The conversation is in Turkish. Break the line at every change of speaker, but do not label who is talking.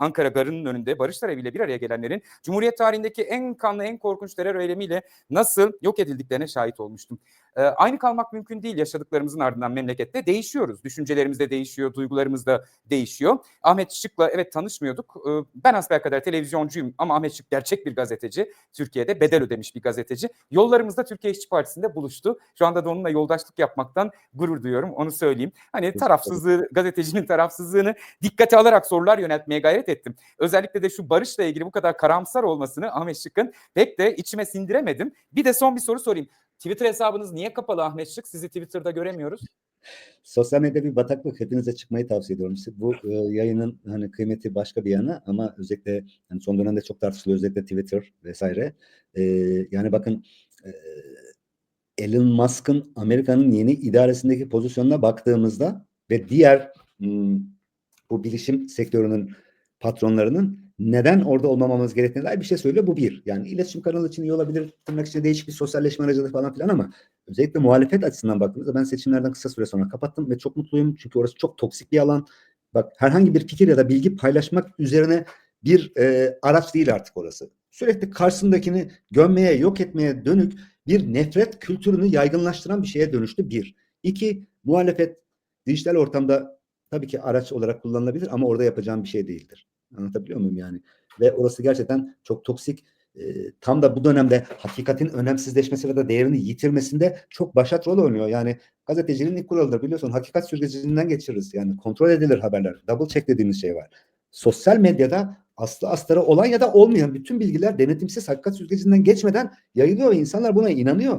Ankara Garı'nın önünde Barış Talebi'yle bir araya gelenlerin Cumhuriyet tarihindeki en kanlı, en korkunç terör eylemiyle nasıl yok edildiklerine şahit olmuştum. Ee, aynı kalmak mümkün değil yaşadıklarımızın ardından memlekette. Değişiyoruz. Düşüncelerimiz de değişiyor, duygularımız da değişiyor. Ahmet Şık'la evet tanışmıyorduk. Ee, ben asbelkader televizyoncuyum ama Ahmet Şık gerçek bir gazeteci. Türkiye'de bedel ödemiş bir gazeteci. Yollarımız da Türkiye İşçi Partisi'nde buluştu. Şu anda da onunla yoldaşlık yapmaktan gurur duyuyorum. Onu söyleyeyim. Hani tarafsızlığı, gazetecinin tarafsızlığını dikkate alarak sorular yöneltmeye gayret ettim. Özellikle de şu Barış'la ilgili bu kadar karamsar olmasını Ahmet Şık'ın pek de içime sindiremedim. Bir de son bir soru sorayım. Twitter hesabınız niye kapalı Ahmet Şık? Sizi Twitter'da göremiyoruz.
Sosyal medya bir bataklık. Hepinize çıkmayı tavsiye ediyorum. Bu e, yayının hani kıymeti başka bir yana ama özellikle yani son dönemde çok tartışılıyor özellikle Twitter vesaire. E, yani bakın e, Elon Musk'ın Amerika'nın yeni idaresindeki pozisyonuna baktığımızda ve diğer hmm, bu bilişim sektörünün patronlarının neden orada olmamamız gerektiğine dair bir şey söylüyor. Bu bir. Yani iletişim kanalı için iyi olabilir. Tırnak içinde değişik bir sosyalleşme aracılığı falan filan ama özellikle muhalefet açısından baktığımızda ben seçimlerden kısa süre sonra kapattım ve çok mutluyum. Çünkü orası çok toksik bir alan. Bak herhangi bir fikir ya da bilgi paylaşmak üzerine bir e, araç değil artık orası. Sürekli karşısındakini gömmeye, yok etmeye dönük bir nefret kültürünü yaygınlaştıran bir şeye dönüştü bir. İki, muhalefet dijital ortamda tabii ki araç olarak kullanılabilir ama orada yapacağım bir şey değildir. Anlatabiliyor muyum yani? Ve orası gerçekten çok toksik. E, tam da bu dönemde hakikatin önemsizleşmesi ve de değerini yitirmesinde çok başat rol oynuyor. Yani gazeteciliğin ilk kuralıdır biliyorsun. Hakikat süzgecinden geçiririz. Yani kontrol edilir haberler. Double check dediğimiz şey var. Sosyal medyada aslı astarı olan ya da olmayan bütün bilgiler denetimsiz hakikat süzgecinden geçmeden yayılıyor ve insanlar buna inanıyor.